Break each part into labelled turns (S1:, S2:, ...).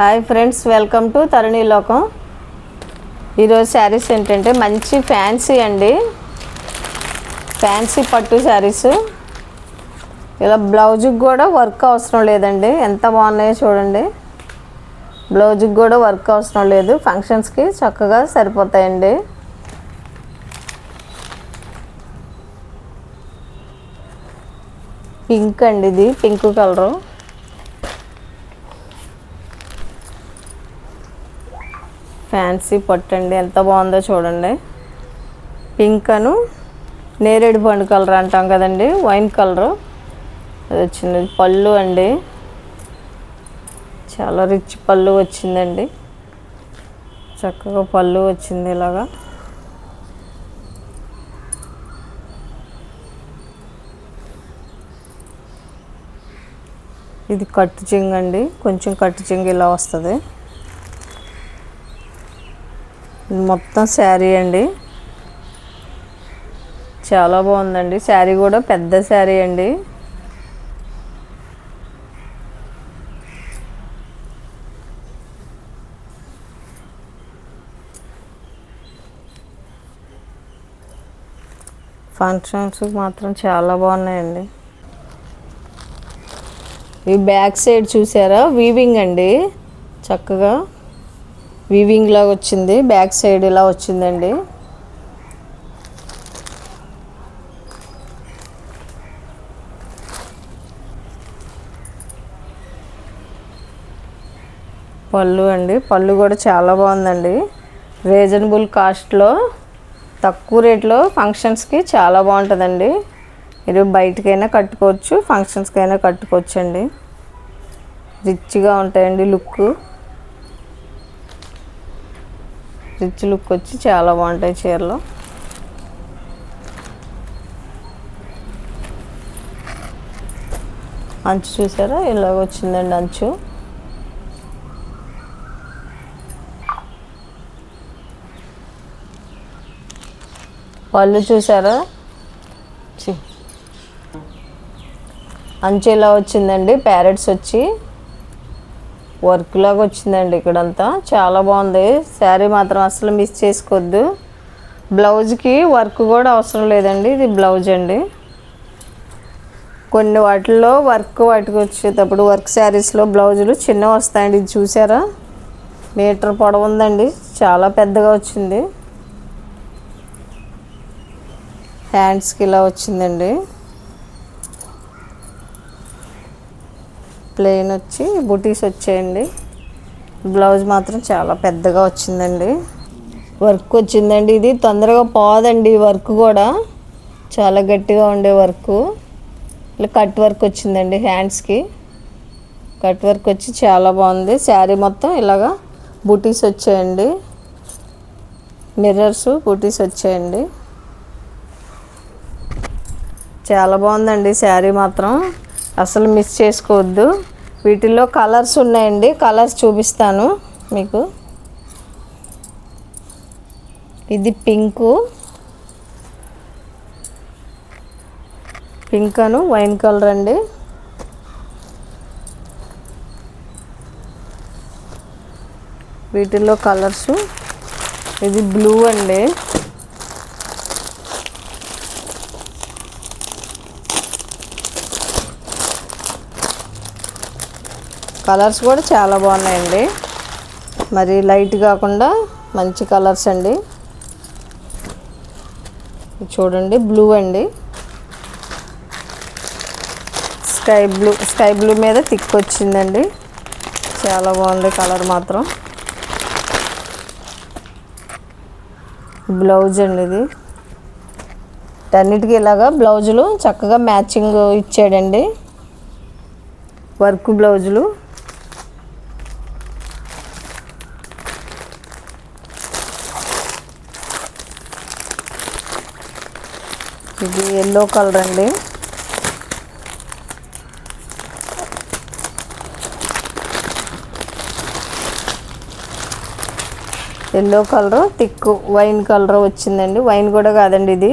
S1: Hi friends welcome to Taruni Lokam ఈరోజు శారీస్ ఏంటంటే మంచి ఫ్యాన్సీ అండి. ఫ్యాన్సీ పట్టు శారీస్. ఇలా బ్లౌజ్కి కూడా వర్క్ అవసరం లేదండి. ఎంత బాగున్నాయో చూడండి. బ్లౌజ్కి కూడా వర్క్ అవసరం లేదు. ఫంక్షన్స్కి చక్కగా సరిపోతాయండి. పింక్ అండి ఇది పింక్ కలరు ఫ్యాన్సీ పట్టు అండి ఎంత బాగుందో చూడండి. పింక్ అను నేరేడు పండు కలర్ అంటాం కదండి. వైన్ కలరు అది వచ్చింది. పళ్ళు అండి. చాలా రిచ్ పళ్ళు వచ్చిందండి. చక్కగా పళ్ళు వచ్చింది ఇలాగా. ఇది కట్టు చింగ్ అండి కొంచెం కట్టు చింగ్ ఇలా వస్తుంది. మొత్తం శారీ అండి. చాలా బాగుందండి. శారీ కూడా పెద్ద శారీ అండి. ఫంక్షన్స్ మాత్రం చాలా బాగున్నాయండి. ఈ బ్యాక్ సైడ్ చూసారా? వీవింగ్ అండి. చక్కగా. వీవింగ్ లాగా వచ్చింది బ్యాక్ సైడ్ ఇలా వచ్చిందండి. పళ్ళు అండి పళ్ళు కూడా చాలా బాగుందండి. రీజనబుల్ కాస్ట్లో తక్కువ రేట్లో ఫంక్షన్స్కి చాలా బాగుంటుందండి. మీరు బయటకైనా కట్టుకోవచ్చు ఫంక్షన్స్కైనా కట్టుకోవచ్చు అండి రిచ్గా ఉంటాయండి లుక్. రిచ్ లుక్ వచ్చి చాలా బాగుంటాయి చీరలు. అంచు చూసారా? ఇలాగ వచ్చిందండి అంచు. పళ్ళు చూసారా? అంచు ఇలా వచ్చిందండి ప్యారెట్స్ వచ్చి. వర్క్ లాగా వచ్చిందండి ఇక్కడంతా. చాలా బాగుంది. శారీ మాత్రం అసలు మిస్ చేసుకోవద్దు. బ్లౌజ్కి వర్క్ కూడా అవసరం లేదండి. ఇది బ్లౌజ్ అండి. కొన్ని వాటిల్లో వర్క్ వాటికి వచ్చేటప్పుడు వర్క్ శారీస్లో బ్లౌజులు చిన్నవి వస్తాయండి. ఇది చూసారా? మీటర్ పొడవు ఉందండి. చాలా పెద్దగా వచ్చింది. హ్యాండ్స్కి ఇలా వచ్చిందండి. ప్లెయిన్ వచ్చి బుటీస్ వచ్చాయండి. బ్లౌజ్ మాత్రం చాలా పెద్దగా వచ్చిందండి. వర్క్ వచ్చిందండి ఇది. తొందరగా పోదండి వర్క్ కూడా. చాలా గట్టిగా ఉండే వర్క్. ఇలా కట్ వర్క్ వచ్చిందండి హ్యాండ్స్కి. కట్ వర్క్ వచ్చి చాలా బాగుంది. శారీ మొత్తం ఇలాగా బుటీస్ వచ్చాయండి. మిర్రర్స్ బుటీస్ వచ్చాయండి. చాలా బాగుందండి శారీ మాత్రం. అసలు మిస్ చేసుకోవద్దు. వీటిల్లో కలర్స్ ఉన్నాయండి. కలర్స్ చూపిస్తాను మీకు. ఇది పింకు. పింక్ అను వైన్ కలర్ అండి. వీటిల్లో కలర్స్. ఇది బ్లూ అండి. కలర్స్ కూడా చాలా బాగున్నాయండి. మరి లైట్ కాకుండా మంచి కలర్స్ అండి. చూడండి బ్లూ అండి. స్కై బ్లూ స్కై బ్లూ మీద థిక్ వచ్చిందండి. చాలా బాగుంది కలర్ మాత్రం. బ్లౌజ్ అండి ఇది. అన్నిటికీ ఇలాగా బ్లౌజులు చక్కగా మ్యాచింగ్ ఇచ్చాడండి. వర్క్ బ్లౌజులు. ఇది ఎల్లో కలర్ అండి. Yellow colour thick wine colour వచ్చిందండి. వైన్ కూడా కాదండి ఇది.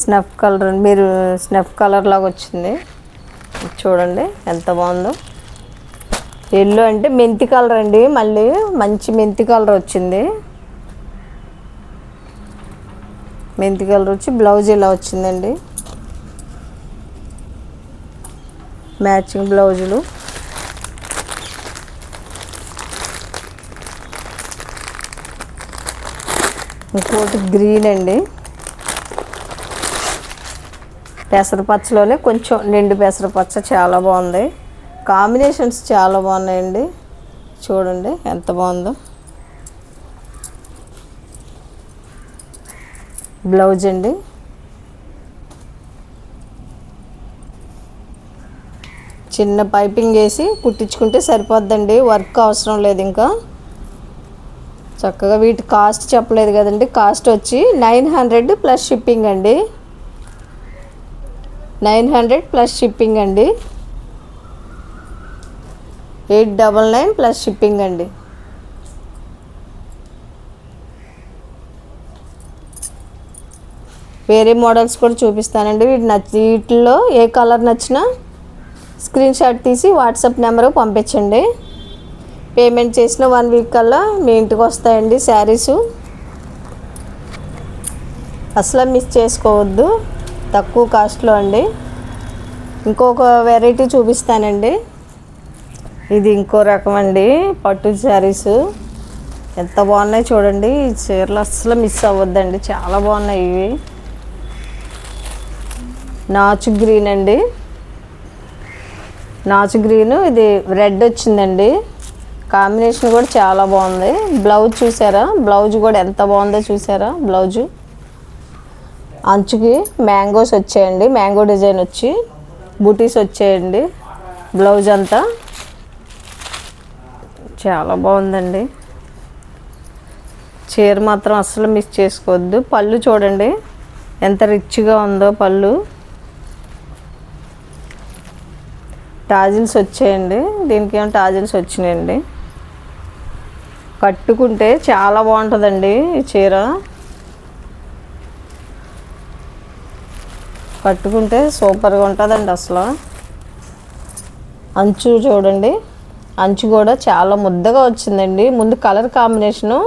S1: స్నఫ్ కలర్ మీరు స్నఫ్ కలర్ లాగా వచ్చింది. చూడండి ఎంత బాగుందో. ఎల్లో అంటే మెంతి కలర్ అండి. మళ్ళీ మంచి మెంతి కలర్ వచ్చింది. మెంతి కలర్ వచ్చి బ్లౌజ్ ఇలా వచ్చిందండి. మ్యాచింగ్ బ్లౌజులు. ఇంకోటి గ్రీన్ అండి. పెసరపచ్చలోనే కొంచెం నిండు పెసరపచ్చ చాలా బాగుంది. కాంబినేషన్స్ చాలా బాగున్నాయండి. చూడండి ఎంత బాగుందో. బ్లౌజ్ అండి. చిన్న పైపింగ్ వేసి కుట్టించుకుంటే సరిపోద్దండి. వర్క్ అవసరం లేదు ఇంకా. చక్కగా వీటి కాస్ట్ చెప్పలేదు కదండి. కాస్ట్ వచ్చి నైన్ హండ్రెడ్ ప్లస్ షిప్పింగ్ అండి. నైన్ హండ్రెడ్ ప్లస్ షిప్పింగ్ అండి. Eight double nine plus shipping అండి. వేరే మోడల్స్ కూడా చూపిస్తానండి. వీటి నచ్చి వీటిల్లో ఏ కలర్ నచ్చినా స్క్రీన్ షాట్ తీసి వాట్సాప్ నెంబర్ పంపించండి. పేమెంట్ చేసిన వన్ వీక్ కల్లా మీ ఇంటికి వస్తాయండి శారీసు. అసలు మిస్ చేసుకోవద్దు. తక్కువ కాస్ట్లో అండి. ఇంకొక వెరైటీ చూపిస్తానండి. ఇది ఇంకో రకం అండి పట్టు శారీస్. ఎంత బాగున్నాయి చూడండి. ఈ చీరలు అస్సలు మిస్ అవ్వద్దండి. చాలా బాగున్నాయి ఇవి. నాచు గ్రీన్ అండి. నాచు గ్రీన్ ఇది రెడ్ వచ్చిందండి. కాంబినేషన్ కూడా చాలా బాగుంది. బ్లౌజ్ చూసారా? బ్లౌజ్ కూడా ఎంత బాగుందో చూసారా? బ్లౌజు. అంచుకి మ్యాంగోస్ వచ్చాయండి. మ్యాంగో డిజైన్ వచ్చి బూటీస్ వచ్చాయండి. బ్లౌజ్ అంతా చాలా బాగుందండి. చీర మాత్రం అస్సలు మిస్ చేసుకోవద్దు. పళ్ళు చూడండి. ఎంత రిచ్గా ఉందో పళ్ళు. టాజిల్స్ వచ్చాయండి. దీనికి ఏమో టాజిల్స్ వచ్చినాయండి. కట్టుకుంటే చాలా బాగుంటుందండి ఈ చీర. కట్టుకుంటే సూపర్గా ఉంటుందండి అసలు. అంచు చూడండి. అంచు కూడా చాలా ముద్దగా వచ్చిందండి. ముందు కలర్ కాంబినేషను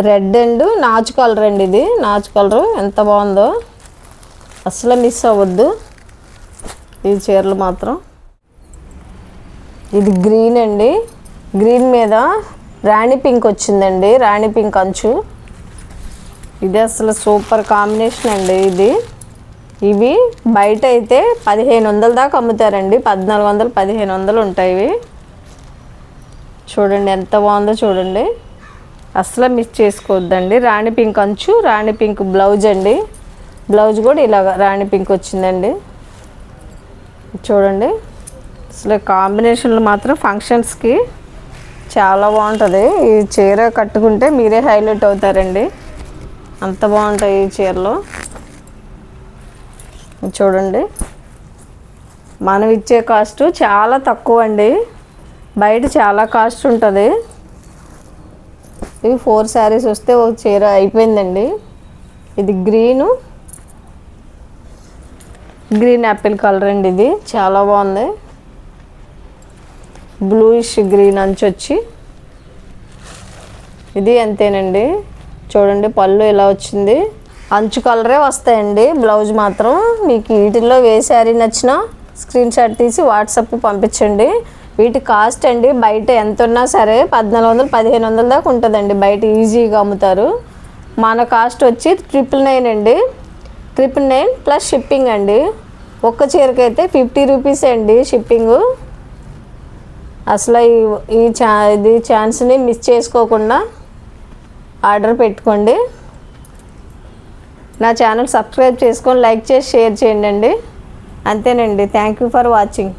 S1: రెడ్ అండ్ నాచు కలర్ అండి ఇది. నాచు కలర్ ఎంత బాగుందో. అసలు మిస్ అవ్వద్దు. ఈ చీరలు మాత్రం. ఇది గ్రీన్ అండి. గ్రీన్ మీద రాణి పింక్ వచ్చిందండి. రాణి పింక్ అంచు. ఇది అసలు సూపర్ కాంబినేషన్ అండి ఇది. ఇవి బయట అయితే పదిహేను వందల దాకా అమ్ముతారండి. పద్నాలుగు వందలు పదిహేను వందలు ఉంటాయి ఇవి. చూడండి ఎంత బాగుందో చూడండి. అసలు మిస్ చేసుకోవద్దండి. రాణి పింక్ అంచు రాణి పింక్ బ్లౌజ్ అండి. బ్లౌజ్ కూడా ఇలాగ రాణి పింక్ వచ్చిందండి. చూడండి. అసలు కాంబినేషన్లు మాత్రం ఫంక్షన్స్కి చాలా బాగుంటుంది. ఈ చీర కట్టుకుంటే మీరే హైలైట్ అవుతారండి. అంత బాగుంటాయి ఈ చీరలు. చూడండి. మనం ఇచ్చే కాస్ట్ చాలా తక్కువ అండి బయట చాలా కాస్ట్ ఉంటుంది. ఇవి ఫోర్ శారీస్ వస్తే ఒక చీర అయిపోయిందండి. ఇది గ్రీను గ్రీన్ యాపిల్ కలర్ అండి ఇది. చాలా బాగుంది. బ్లూయిష్ గ్రీన్ అంచు వచ్చి. ఇది అంతేనండి. చూడండి పళ్ళు ఇలా వచ్చింది. అంచు కలరే వస్తాయండి. బ్లౌజ్ మాత్రం మీకు వీటిల్లో ఏ శారీ నచ్చినా స్క్రీన్ షాట్ తీసి వాట్సాప్ పంపించండి. వీటి కాస్ట్ అండి బయట ఎంత ఉన్నా సరే పద్నాలుగు వందలు పదిహేను వందల దాకా ఉంటుందండి. బయట ఈజీగా అమ్ముతారు. మన కాస్ట్ వచ్చి ట్రిపుల్ నైన్ అండి. ట్రిపుల్ నైన్ ప్లస్ షిప్పింగ్ అండి. ఒక్క చీరకైతే ఫిఫ్టీ రూపీస్ అండి షిప్పింగు. అసలు ఈ ఈ ఛా ఇది ఛాన్స్ని మిస్ చేసుకోకుండా ఆర్డర్ పెట్టుకోండి. నా ఛానల్ సబ్స్క్రైబ్ చేసుకొని లైక్ చేసి షేర్ చేయండి అండి. అంతేనండి. Thank you for watching.